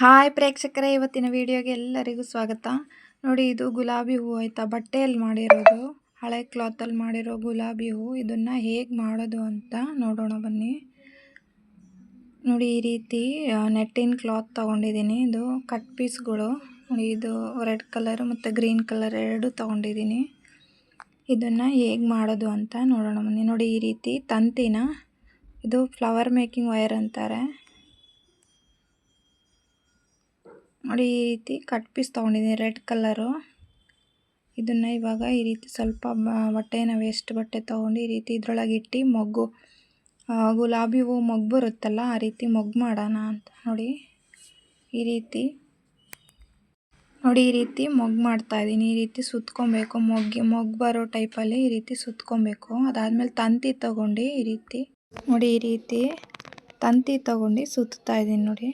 Hi ಪ್ರೇಕ್ಷಕರೇ, ಇವತ್ತಿನ ವಿಡಿಯೋಗೆ ಎಲ್ಲರಿಗೂ ಸ್ವಾಗತ. ನೋಡಿ, ಇದು ಗುಲಾಬಿ ಹೂವು ಆಯಿತಾ? ಬಟ್ಟೆಯಲ್ಲಿ ಮಾಡಿರೋದು, ಹಳೆ ಕ್ಲಾತಲ್ಲಿ ಮಾಡಿರೋ ಗುಲಾಬಿ ಹೂವು ಇದನ್ನು ಹೇಗೆ ಮಾಡೋದು ಅಂತ ನೋಡೋಣ ಬನ್ನಿ. ನೋಡಿ, ಈ ರೀತಿ ನೆಟ್ಟಿನ ಕ್ಲಾತ್ ತೊಗೊಂಡಿದ್ದೀನಿ. ಇದು ಕಟ್ ಪೀಸ್ಗಳು. ನೋಡಿ, ಇದು ರೆಡ್ ಕಲರ್ ಮತ್ತು ಗ್ರೀನ್ ಕಲರ್ ಎರಡು ತೊಗೊಂಡಿದ್ದೀನಿ. ಇದನ್ನು ಹೇಗೆ ಮಾಡೋದು ಅಂತ ನೋಡೋಣ ಬನ್ನಿ. ನೋಡಿ, ಈ ರೀತಿ ತಂತಿನ, ಇದು ಫ್ಲವರ್ ಮೇಕಿಂಗ್ ವೈರ್ ಅಂತಾರೆ. ನೋಡಿ ಈ ರೀತಿ ಕಟ್ ಪೀಸ್ ತೊಗೊಂಡಿದ್ದೀನಿ, ರೆಡ್ ಕಲರು. ಇದನ್ನು ಇವಾಗ ಈ ರೀತಿ ಸ್ವಲ್ಪ ಬಟ್ಟೆನ ವೇಸ್ಟ್ ಬಟ್ಟೆ ತೊಗೊಂಡು ಈ ರೀತಿ ಇದ್ರೊಳಗೆ ಇಟ್ಟು ಮೊಗ್ಗು ಗುಲಾಬಿ ಹೂವು ಮೊಗ್ಗು ಬರುತ್ತಲ್ಲ, ಆ ರೀತಿ ಮೊಗ್ಗು ಮಾಡೋಣ ಅಂತ ನೋಡಿ. ಈ ರೀತಿ ನೋಡಿ, ಈ ರೀತಿ ಮೊಗ್ಗು ಮಾಡ್ತಾಯಿದ್ದೀನಿ ಈ ರೀತಿ ಸುತ್ಕೊಬೇಕು, ಮೊಗ್ಗಿ, ಮೊಗ್ಗು ಬರೋ ಟೈಪಲ್ಲಿ ಈ ರೀತಿ ಸುತ್ಕೊಬೇಕು. ಅದಾದಮೇಲೆ ತಂತಿ ತೊಗೊಂಡು ಈ ರೀತಿ ನೋಡಿ, ಈ ರೀತಿ ತಂತಿ ತೊಗೊಂಡು ಸುತ್ತಾ ಇದ್ದೀನಿ ನೋಡಿ.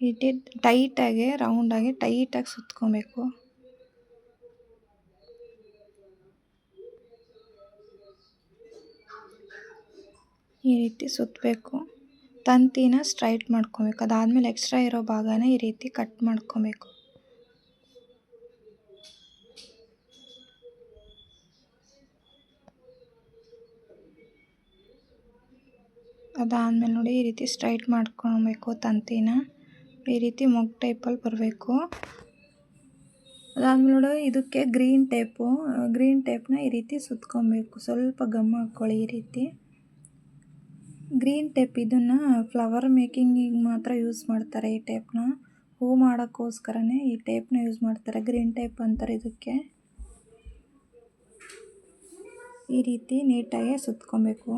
ಇಟ್ಟು ಟೈಟಾಗಿ, ರೌಂಡಾಗಿ ಟೈಟಾಗಿ ಸುತ್ಕೊಬೇಕು. ಈ ರೀತಿ ಸುತ್ತಬೇಕು ತಂತಿನ ಸ್ಟ್ರೈಟ್ ಮಾಡ್ಕೊಬೇಕು. ಅದಾದಮೇಲೆ ಎಕ್ಸ್ಟ್ರಾ ಇರೋ ಭಾಗನ ಈ ರೀತಿ ಕಟ್ ಮಾಡ್ಕೊಬೇಕು. ಅದಾದಮೇಲೆ ನೋಡಿ ಈ ರೀತಿ ಸ್ಟ್ರೈಟ್ ಮಾಡ್ಕೊಬೇಕು ತಂತಿನ. ಈ ರೀತಿ ಮೊಗ್ ಟೈಪಲ್ಲಿ ಬರಬೇಕು. ಅದಾದ್ಮೇಲೆ ನೋಡಿ, ಇದಕ್ಕೆ ಗ್ರೀನ್ ಟೇಪು, ಗ್ರೀನ್ ಟೇಪ್ನ ಈ ರೀತಿ ಸುತ್ಕೊಬೇಕು. ಸ್ವಲ್ಪ ಗಮ್ ಹಾಕ್ಕೊಳ್ಳಿ ಈ ರೀತಿ. ಗ್ರೀನ್ ಟೇಪ್ ಇದನ್ನು ಫ್ಲವರ್ ಮೇಕಿಂಗಿಗೆ ಮಾತ್ರ ಯೂಸ್ ಮಾಡ್ತಾರೆ ಈ ಟೇಪ್ನ. ಹೂ ಮಾಡೋಕ್ಕೋಸ್ಕರನೇ ಈ ಟೇಪ್ನ ಯೂಸ್ ಮಾಡ್ತಾರೆ. ಗ್ರೀನ್ ಟೇಪ್ ಅಂತಾರೆ ಇದಕ್ಕೆ. ಈ ರೀತಿ ನೀಟಾಗಿ ಸುತ್ಕೊಬೇಕು.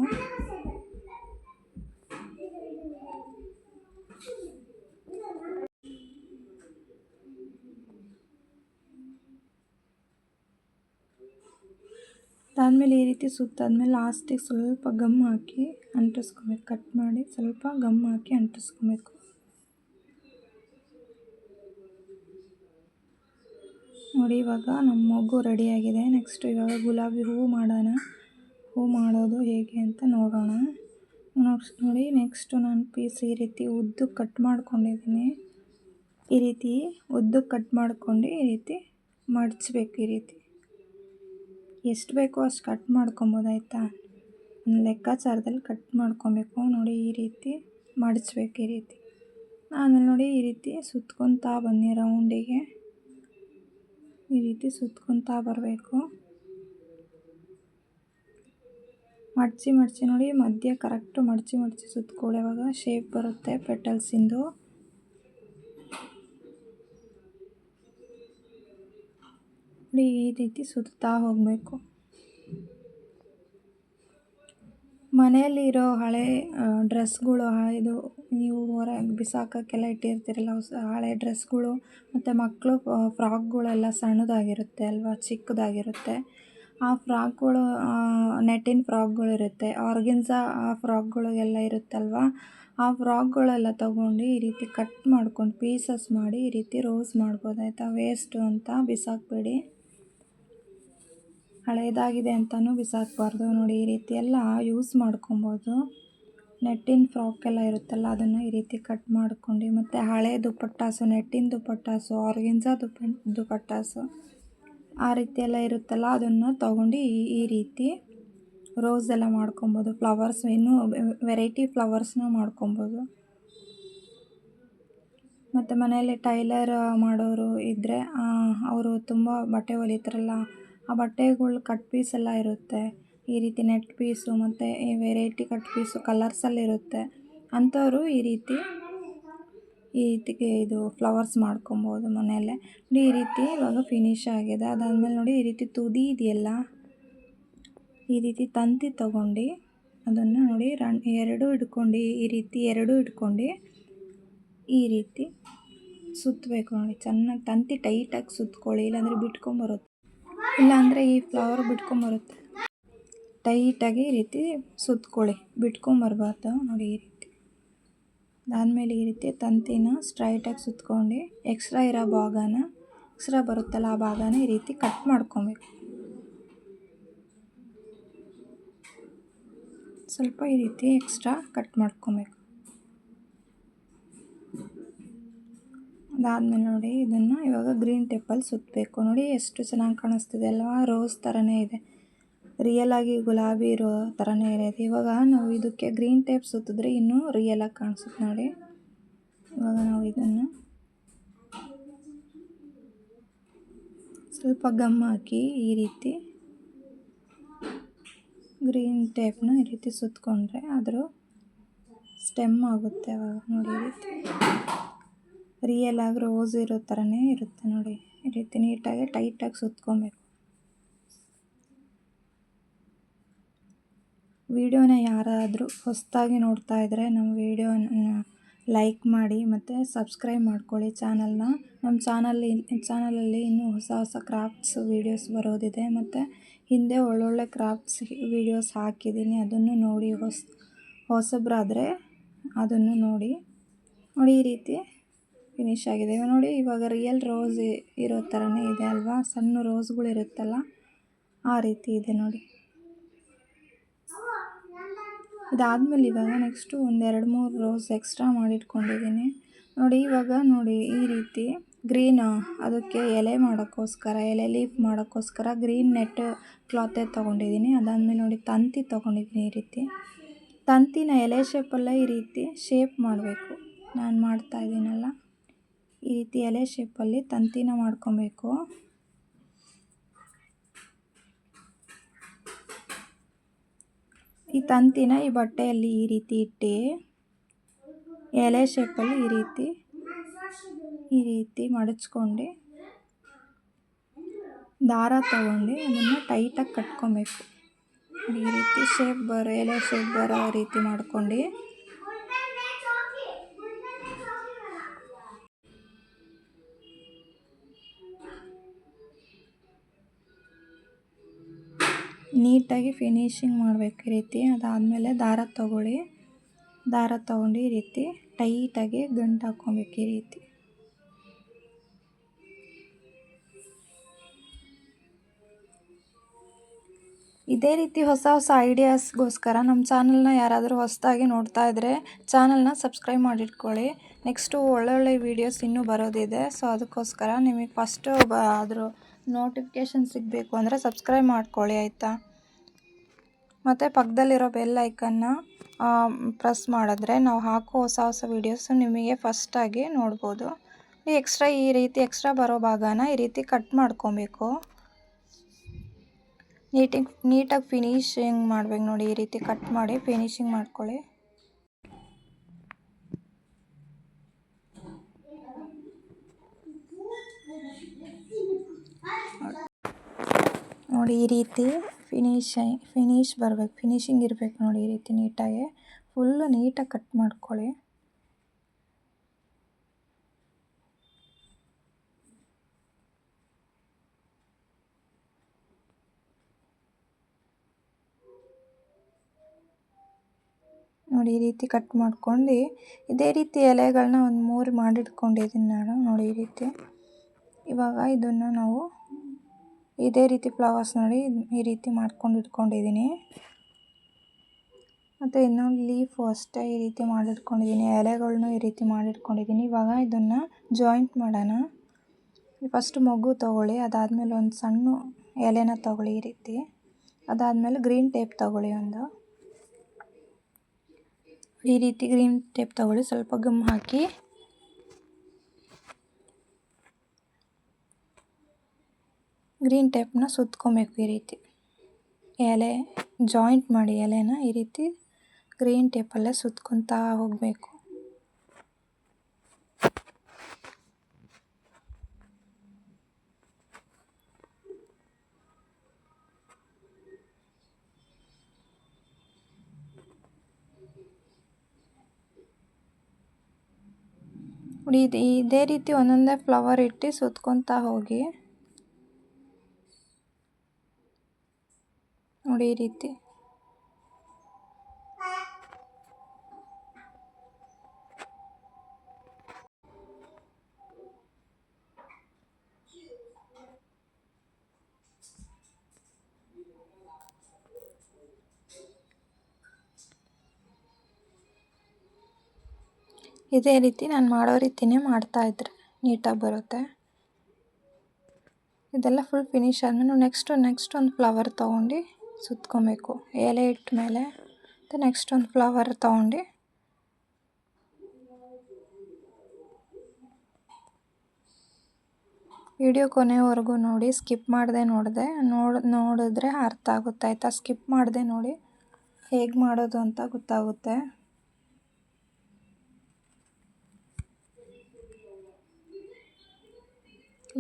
ಅದಾದಮೇಲೆ ಈ ರೀತಿ ಸುತ್ತಾದ್ಮೇಲೆ ಲಾಸ್ಟಿಗೆ ಸ್ವಲ್ಪ ಗಮ್ ಹಾಕಿ ಅಂಟಿಸ್ಕೊಬೇಕು ಕಟ್ ಮಾಡಿ ಸ್ವಲ್ಪ ಗಮ್ ಹಾಕಿ ಅಂಟಿಸ್ಕೊಬೇಕು. ನೋಡಿ, ಇವಾಗ ನಮ್ಮ ಮಗು ರೆಡಿಯಾಗಿದೆ ನೆಕ್ಸ್ಟ್ ಇವಾಗ ಗುಲಾಬಿ ಹೂವು ಮಾಡೋಣ. ಹೂ ಮಾಡೋದು ಹೇಗೆ ಅಂತ ನೋಡೋಣ. ನೋಡಿ ನೆಕ್ಸ್ಟು ನಾನು ಪೀಸ್ ಈ ರೀತಿ ಉದ್ದು ಕಟ್ ಮಾಡ್ಕೊಂಡಿದ್ದೀನಿ. ಈ ರೀತಿ ಉದ್ದು ಕಟ್ ಮಾಡ್ಕೊಂಡು ಈ ರೀತಿ ಮಡಚ್ಬೇಕು ಈ ರೀತಿ. ಎಷ್ಟು ಬೇಕೋ ಅಷ್ಟು ಕಟ್ ಮಾಡ್ಕೊಬೋದು ಆಯಿತಾ? ಲೆಕ್ಕಾಚಾರದಲ್ಲಿ ಕಟ್ ಮಾಡ್ಕೊಬೇಕು. ನೋಡಿ ಈ ರೀತಿ ಮಡಚಬೇಕು ಈ ರೀತಿ. ಆಮೇಲೆ ನೋಡಿ ಈ ರೀತಿ ಸುತ್ಕೊತಾ ಬನ್ನಿ ರೌಂಡಿಗೆ ಈ ರೀತಿ ಸುತ್ಕೊತಾ ಬರಬೇಕು. ಮಡಚಿ ಮಡಚಿ ನೋಡಿ ಮಧ್ಯ ಕರೆಕ್ಟು ಮಡಚಿ ಮಡಚಿ ಸುತ್ಕೊಳ್ಳೋವಾಗ ಶೇಪ್ ಬರುತ್ತೆ ಪೆಟಲ್ಸಿಂದು ಈ ರೀತಿ ಸುತ್ತಾ ಹೋಗಬೇಕು. ಮನೆಯಲ್ಲಿರೋ ಹಳೆ ಡ್ರೆಸ್ಗಳು ಇದು, ನೀವು ಹೊರಗೆ ಬಿಸಾಕೋಕ್ಕೆಲ್ಲ ಇಟ್ಟಿರ್ತೀರಲ್ಲ ಹಳೆ ಡ್ರೆಸ್ಗಳು, ಮತ್ತು ಮಕ್ಕಳು ಫ್ರಾಕ್ಗಳೆಲ್ಲ ಸಣ್ಣದಾಗಿರುತ್ತೆ ಅಲ್ವಾ, ಚಿಕ್ಕದಾಗಿರುತ್ತೆ. ಆ ಫ್ರಾಕ್ಗಳು ನೆಟ್ಟಿನ ಫ್ರಾಕ್ಗಳಿರುತ್ತೆ ಆರ್ಗಿನ್ಸ ಆ ಫ್ರಾಕ್ಗಳಿಗೆಲ್ಲ ಇರುತ್ತಲ್ವ, ಆ ಫ್ರಾಕ್ಗಳೆಲ್ಲ ತೊಗೊಂಡು ಈ ರೀತಿ ಕಟ್ ಮಾಡ್ಕೊಂಡು, ಪೀಸಸ್ ಮಾಡಿ ಈ ರೀತಿ ರೋಸ್ ಮಾಡ್ಬೋದು, ಆಯಿತಾ? ವೇಸ್ಟು ಅಂತ ಬಿಸಾಕಬೇಡಿ. ಹಳೇದಾಗಿದೆ ಅಂತಲೂ ಬಿಸಾಕಬಾರ್ದು. ನೋಡಿ, ಈ ರೀತಿ ಎಲ್ಲ ಯೂಸ್ ಮಾಡ್ಕೊಬೋದು. ನೆಟ್ಟಿನ ಫ್ರಾಕ್ ಎಲ್ಲ ಇರುತ್ತಲ್ಲ, ಅದನ್ನು ಈ ರೀತಿ ಕಟ್ ಮಾಡ್ಕೊಂಡು, ಮತ್ತು ಹಳೆ ದುಪ್ಪಟ್ಟಾಸು, ನೆಟ್ಟಿನ ದುಪ್ಪಟ್ಟಾಸು ಆರ್ಗೆನ್ಸಾ ದುಪ್ಪ, ದುಪ್ಪಟ್ಟಾಸು, ಆ ರೀತಿ ಎಲ್ಲ ಇರುತ್ತಲ್ಲ, ಅದನ್ನು ತೊಗೊಂಡು ಈ ಈ ರೀತಿ ರೋಸ್ ಎಲ್ಲ ಮಾಡ್ಕೊಬೋದು. ಫ್ಲವರ್ಸ್ ಇನ್ನೂ ವೆರೈಟಿ ಫ್ಲವರ್ಸ್ನ ಮಾಡ್ಕೊಬೋದು. ಮತ್ತು ಮನೆಯಲ್ಲಿ ಟೈಲರ್ ಮಾಡೋರು ಇದ್ದರೆ ಅವರು ತುಂಬ ಬಟ್ಟೆ ಹೊಲಿತಾರಲ್ಲ ಆ ಬಟ್ಟೆಗಳು ಕಟ್ ಪೀಸ್ ಎಲ್ಲ ಇರುತ್ತೆ. ಈ ರೀತಿ ನೆಟ್ ಪೀಸು ಮತ್ತು ಈ ವೆರೈಟಿ ಕಟ್ ಪೀಸು ಕಲರ್ಸಲ್ಲಿರುತ್ತೆ ಅಂಥವರು ಈ ರೀತಿ, ಈ ರೀತಿಗೆ ಇದು ಫ್ಲವರ್ಸ್ ಮಾಡ್ಕೊಬೋದು ಮನೆಯಲ್ಲೇ. ನೋಡಿ ಈ ರೀತಿ ಇವಾಗ ಫಿನಿಶ್ ಆಗಿದೆ. ಅದಾದಮೇಲೆ ನೋಡಿ ಈ ರೀತಿ ತುದಿ ಇದೆಯಲ್ಲ? ಈ ರೀತಿ ತಂತಿ ತಗೊಂಡು ಅದನ್ನು ನೋಡಿ ರನ್ ಎರಡು ಹಿಡ್ಕೊಂಡು ಈ ರೀತಿ ಎರಡು ಹಿಡ್ಕೊಂಡು ಈ ರೀತಿ ಸುತ್ತಬೇಕು ನೋಡಿ. ಚೆನ್ನಾಗಿ ತಂತಿ ಟೈಟಾಗಿ ಸುತ್ಕೊಳ್ಳಿ. ಇಲ್ಲಾಂದರೆ ಬಿಟ್ಕೊಂಬರುತ್ತೆ ಇಲ್ಲಾಂದರೆ ಈ ಫ್ಲವರ್ ಬಿಟ್ಕೊಂಬರುತ್ತೆ ಟೈಟಾಗಿ ಈ ರೀತಿ ಸುತ್ಕೊಳ್ಳಿ. ಬಿಟ್ಕೊಂಬರ್ಬಾರ್ದು ನೋಡಿ ಈ ರೀತಿ. ಅದಾದಮೇಲೆ ಈ ರೀತಿ ತಂತಿನ ಸ್ಟ್ರೈಟಾಗಿ ಸುತ್ಕೊಂಡು ಎಕ್ಸ್ಟ್ರಾ ಇರೋ ಭಾಗನ ಎಕ್ಸ್ಟ್ರಾ ಬರುತ್ತಲ್ಲ ಆ ಭಾಗನ ಈ ರೀತಿ ಕಟ್ ಮಾಡ್ಕೊಬೇಕು. ಸ್ವಲ್ಪ ಈ ರೀತಿ ಎಕ್ಸ್ಟ್ರಾ ಕಟ್ ಮಾಡ್ಕೊಬೇಕು. ಅದಾದಮೇಲೆ ನೋಡಿ ಇದನ್ನು ಇವಾಗ ಗ್ರೀನ್ ಟೇಪಲ್ಲಿ ಸುತ್ತಬೇಕು ನೋಡಿ ಎಷ್ಟು ಚೆನ್ನಾಗಿ ಕಾಣಿಸ್ತಿದೆ ಅಲ್ವಾ? ರೋಸ್ ಥರನೇ ಇದೆ. ರಿಯಲ್ ಗುಲಾಬಿ ಇರೋ ಥರನೇ ಇರೋದು ಇವಾಗ ನಾವು ಇದಕ್ಕೆ ಗ್ರೀನ್ ಟೇಪ್ ಸುತ್ತಿದ್ರೆ ಇನ್ನೂ ರಿಯಲ್ ಆಗಿ ಕಾಣಿಸುತ್ತೆ ನೋಡಿ. ಇವಾಗ ನಾವು ಇದನ್ನು ಸ್ವಲ್ಪ ಗಮ್ ಹಾಕಿ ಈ ರೀತಿ ಗ್ರೀನ್ ಟೇಪ್ನ ಈ ರೀತಿ ಸುತ್ತಕೊಂಡ್ರೆ ಅದ್ರ ಸ್ಟೆಮ್ ಆಗುತ್ತೆ ಅವಾಗ ನೋಡಿ ಈ ರೀತಿ. ರಿಯಲ್ ಆಗಿ ರೋಸ್ ಇರೋ ಥರನೇ ಇರುತ್ತೆ ನೋಡಿ. ಈ ರೀತಿ ನೀಟಾಗಿ ಟೈಟಾಗಿ ಸುತ್ಕೊಬೇಕು. ವಿಡಿಯೋನ ಯಾರಾದರೂ ಹೊಸದಾಗಿ ನೋಡ್ತಾ ಇದ್ದರೆ ನಮ್ಮ ವಿಡಿಯೋನ ಲೈಕ್ ಮಾಡಿ ಮತ್ತು ಸಬ್ಸ್ಕ್ರೈಬ್ ಮಾಡ್ಕೊಳ್ಳಿ ಚಾನಲ್ನ. ನಮ್ಮ ಚಾನಲ್ಲಿ ಚಾನಲಲ್ಲಿ ಇನ್ನೂ ಹೊಸ ಹೊಸ ಕ್ರಾಫ್ಟ್ಸ್ ವೀಡಿಯೋಸ್ ಬರೋದಿದೆ ಮತ್ತು ಹಿಂದೆ ಒಳ್ಳೊಳ್ಳೆ ಕ್ರಾಫ್ಟ್ಸ್ ವೀಡಿಯೋಸ್ ಹಾಕಿದ್ದೀನಿ. ಅದನ್ನು ನೋಡಿ ಹೊಸ, ಹೊಸಬ್ರಾದರೆ ಅದನ್ನು ನೋಡಿ. ನೋಡಿ ಈ ರೀತಿ ಫಿನಿಶ್ ಆಗಿದೆ. ನೋಡಿ, ಇವಾಗ ರಿಯಲ್ ರೋಸ್ ಇರೋ ಥರನೇ ಇದೆ ಅಲ್ವಾ? ಸಣ್ಣ ರೋಸ್ಗಳು ಇರುತ್ತಲ್ಲ, ಆ ರೀತಿ ಇದೆ ನೋಡಿ. ಇದಾದಮೇಲೆ ಇವಾಗ ನೆಕ್ಸ್ಟು ಒಂದೆರಡು ಮೂರು ರೋಸ್ ಎಕ್ಸ್ಟ್ರಾ ಮಾಡಿಟ್ಕೊಂಡಿದ್ದೀನಿ. ನೋಡಿ, ಇವಾಗ ನೋಡಿ, ಈ ರೀತಿ ಗ್ರೀನ್ ಅದಕ್ಕೆ ಎಲೆ ಮಾಡೋಕ್ಕೋಸ್ಕರ, ಎಲೆ ಲೀಫ್ ಮಾಡೋಕ್ಕೋಸ್ಕರ ಗ್ರೀನ್ ನೆಟ್ ಕ್ಲಾತೇ ತೊಗೊಂಡಿದ್ದೀನಿ. ಅದಾದಮೇಲೆ ನೋಡಿ, ತಂತಿ ತೊಗೊಂಡಿದ್ದೀನಿ ಈ ರೀತಿ. ತಂತಿನ ಎಲೆ ಶೇಪಲ್ಲೇ ಈ ರೀತಿ ಶೇಪ್ ಮಾಡಬೇಕು. ನಾನು ಮಾಡ್ತಾ ಇದ್ದೀನಲ್ಲ. ಈ ರೀತಿ ಎಲೆ ಶೇಪಲ್ಲಿ ತಂತಿನ ಮಾಡ್ಕೊಬೇಕು. ಈ ತಂತಿನ ಈ ಬಟ್ಟೆಯಲ್ಲಿ ಈ ರೀತಿ ಇಟ್ಟು, ಎಲೆ ಶೇಪಲ್ಲಿ ಈ ರೀತಿ ಈ ರೀತಿ ಮಡಚ್ಕೊಂಡು, ದಾರ ತಗೊಂಡು ಅದನ್ನು ಟೈಟಾಗಿ ಕಟ್ಕೊಬೇಕು. ಈ ರೀತಿ ಶೇಪ್ ಬರೋ, ಎಲೆ ಶೇಪ್ ಬರೋ ರೀತಿ ಮಾಡ್ಕೊಂಡು. ನೀಟಾಗಿ ಫಿನಿಶಿಂಗ್ ಮಾಡಬೇಕು ಈ ರೀತಿ. ಅದಾದಮೇಲೆ ದಾರ ತೊಗೊಳ್ಳಿ. ದಾರ ತೊಗೊಂಡು ಈ ರೀತಿ ಟೈಟಾಗಿ ಗಂಟು ಹಾಕ್ಕೊಬೇಕು ಈ ರೀತಿ. ಇದೇ ರೀತಿ ಹೊಸ ಹೊಸ ಐಡಿಯಾಸ್ಗೋಸ್ಕರ ನಮ್ಮ ಚಾನಲ್ನ ಯಾರಾದರೂ ಹೊಸದಾಗಿ ನೋಡ್ತಾ ಇದ್ದರೆ ಚಾನಲ್ನ ಸಬ್ಸ್ಕ್ರೈಬ್ ಮಾಡಿಟ್ಕೊಳ್ಳಿ. ನೆಕ್ಸ್ಟು ಒಳ್ಳೊಳ್ಳೆ ವೀಡಿಯೋಸ್ ಇನ್ನೂ ಬರೋದಿದೆ. ಸೊ ಅದಕ್ಕೋಸ್ಕರ ನಿಮಗೆ ಫಸ್ಟು ಬ ಅದ್ರ ನೋಟಿಫಿಕೇಷನ್ ಸಿಗಬೇಕು ಅಂದರೆ ಸಬ್ಸ್ಕ್ರೈಬ್ ಮಾಡ್ಕೊಳ್ಳಿ, ಆಯಿತಾ? ಮತ್ತು ಪಕ್ಕದಲ್ಲಿರೋ ಬೆಲ್ ಐಕನ್ನ ಪ್ರೆಸ್ ಮಾಡಿದ್ರೆ ನಾವು ಹಾಕೋ ಹೊಸ ಹೊಸ ವೀಡಿಯೋಸು ನಿಮಗೆ ಫಸ್ಟಾಗಿ ನೋಡ್ಬೋದು. ಎಕ್ಸ್ಟ್ರಾ ಈ ರೀತಿ ಎಕ್ಸ್ಟ್ರಾ ಬರೋ ಭಾಗನ ಈ ರೀತಿ ಕಟ್ ಮಾಡ್ಕೊಬೇಕು. ನೀಟಿಂಗ್ ನೀಟಾಗಿ ಫಿನಿಶಿಂಗ್ ಮಾಡ್ಬೇಕು ನೋಡಿ, ಈ ರೀತಿ ಕಟ್ ಮಾಡಿ ಫಿನಿಶಿಂಗ್ ಮಾಡ್ಕೊಳ್ಳಿ. ನೋಡಿ, ಈ ರೀತಿ ಫಿನಿಶ್ ಫಿನಿಶ್ ಬರಬೇಕು. ಫಿನಿಶಿಂಗ್ ಇರಬೇಕು ನೋಡಿ ಈ ರೀತಿ ನೀಟಾಗಿ. ಫುಲ್ಲು ನೀಟಾಗಿ ಕಟ್ ಮಾಡ್ಕೊಳ್ಳಿ. ನೋಡಿ ಈ ರೀತಿ ಕಟ್ ಮಾಡ್ಕೊಂಡು, ಇದೇ ರೀತಿ ಎಲೆಗಳನ್ನ ಒಂದು ಮೂರು ಮಾಡಿಟ್ಕೊಂಡಿದ್ದೀನಿ ನಾನು ನೋಡಿ ಈ ರೀತಿ. ಇವಾಗ ಇದನ್ನು ನಾವು ಇದೇ ರೀತಿ ಫ್ಲವರ್ಸ್ ನೋಡಿ ಈ ರೀತಿ ಮಾಡ್ಕೊಂಡು ಇಟ್ಕೊಂಡಿದ್ದೀನಿ. ಮತ್ತು ಇನ್ನೊಂದು ಲೀಫು ಅಷ್ಟೇ ಈ ರೀತಿ ಮಾಡಿಟ್ಕೊಂಡಿದ್ದೀನಿ. ಎಲೆಗಳನ್ನೂ ಈ ರೀತಿ ಮಾಡಿಟ್ಕೊಂಡಿದ್ದೀನಿ. ಇವಾಗ ಇದನ್ನು ಜಾಯಿಂಟ್ ಮಾಡೋಣ. ಫಸ್ಟ್ ಮಗು ತೊಗೊಳ್ಳಿ, ಅದಾದಮೇಲೆ ಒಂದು ಸಣ್ಣ ಎಲೆನ ತೊಗೊಳ್ಳಿ ಈ ರೀತಿ. ಅದಾದಮೇಲೆ ಗ್ರೀನ್ ಟೇಪ್ ತೊಗೊಳ್ಳಿ ಒಂದು. ಈ ರೀತಿ ಗ್ರೀನ್ ಟೇಪ್ ತೊಗೊಳ್ಳಿ, ಸ್ವಲ್ಪ ಗಮ್ ಹಾಕಿ. ಗ್ರೀನ್ ಟೇಪ್ನ ಸುತ್ಕೊಬೇಕು ಈ ರೀತಿ. ಎಲೆ ಜಾಯಿಂಟ್ ಮಾಡಿ ಎಲೆನ ಈ ರೀತಿ ಗ್ರೀನ್ ಟೇಪಲ್ಲೇ ಸುತ್ಕೊತಾ ಹೋಗಬೇಕು. ನೋಡಿ ಇದೇ ರೀತಿ ಒಂದೊಂದೇ ಫ್ಲವರ್ ಇಟ್ಟು ಸುತ್ಕೊತಾ ಹೋಗಿ. ನೋಡಿ ಈ ರೀತಿ. ಇದೇ ರೀತಿ ನಾನು ಮಾಡೋ ರೀತಿಯೇ ಮಾಡ್ತಾಯಿದ್ರೆ ನೀಟಾಗಿ ಬರುತ್ತೆ. ಇದೆಲ್ಲ ಫುಲ್ ಫಿನಿಶ್ ಆದಮೇಲೆ ನೆಕ್ಸ್ಟ್ ನೆಕ್ಸ್ಟ್ ಒಂದು ಫ್ಲವರ್ ತೊಗೊಂಡು ಸುತ್ಕೊಬೇಕು. ಎಲೆ ಇಟ್ಟ ಮೇಲೆ ನೆಕ್ಸ್ಟ್ ಒಂದು ಫ್ಲವರ್ ತೊಗೊಂಡು ವಿಡಿಯೋ ಕೊನೆವರೆಗೂ ನೋಡಿ ಸ್ಕಿಪ್ ಮಾಡದೆ ನೋಡಿದೆ. ನೋಡಿ, ನೋಡಿದ್ರೆ ಅರ್ಥ ಆಗುತ್ತೆ, ಆಯಿತಾ? ಸ್ಕಿಪ್ ಮಾಡದೆ ನೋಡಿ, ಹೇಗೆ ಮಾಡೋದು ಅಂತ ಗೊತ್ತಾಗುತ್ತೆ.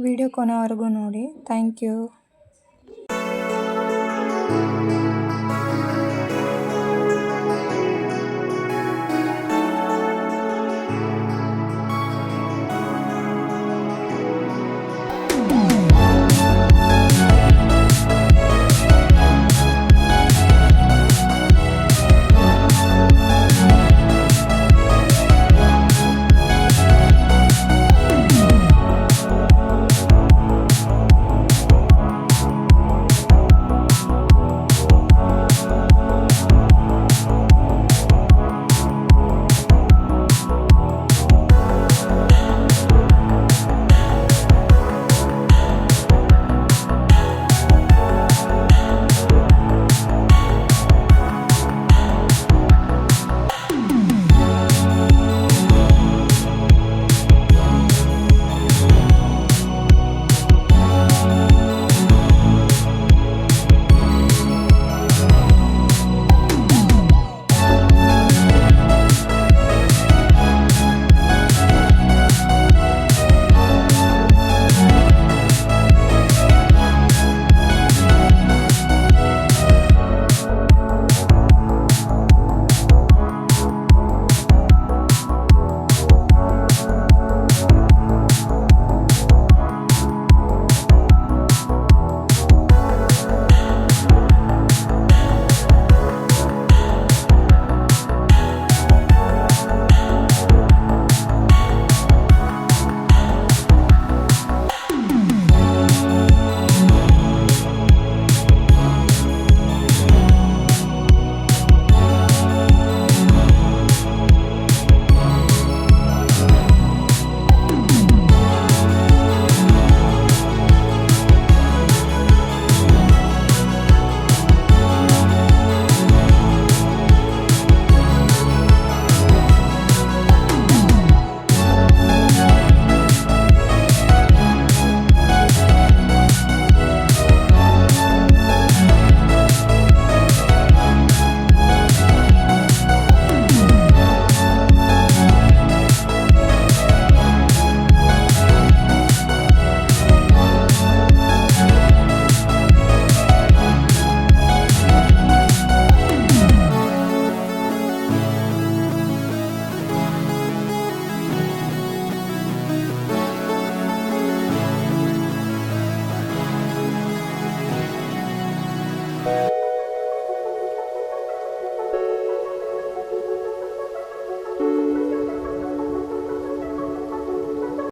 ವಿಡಿಯೋ ಕೊನೆವರೆಗೂ ನೋಡಿ. Thank you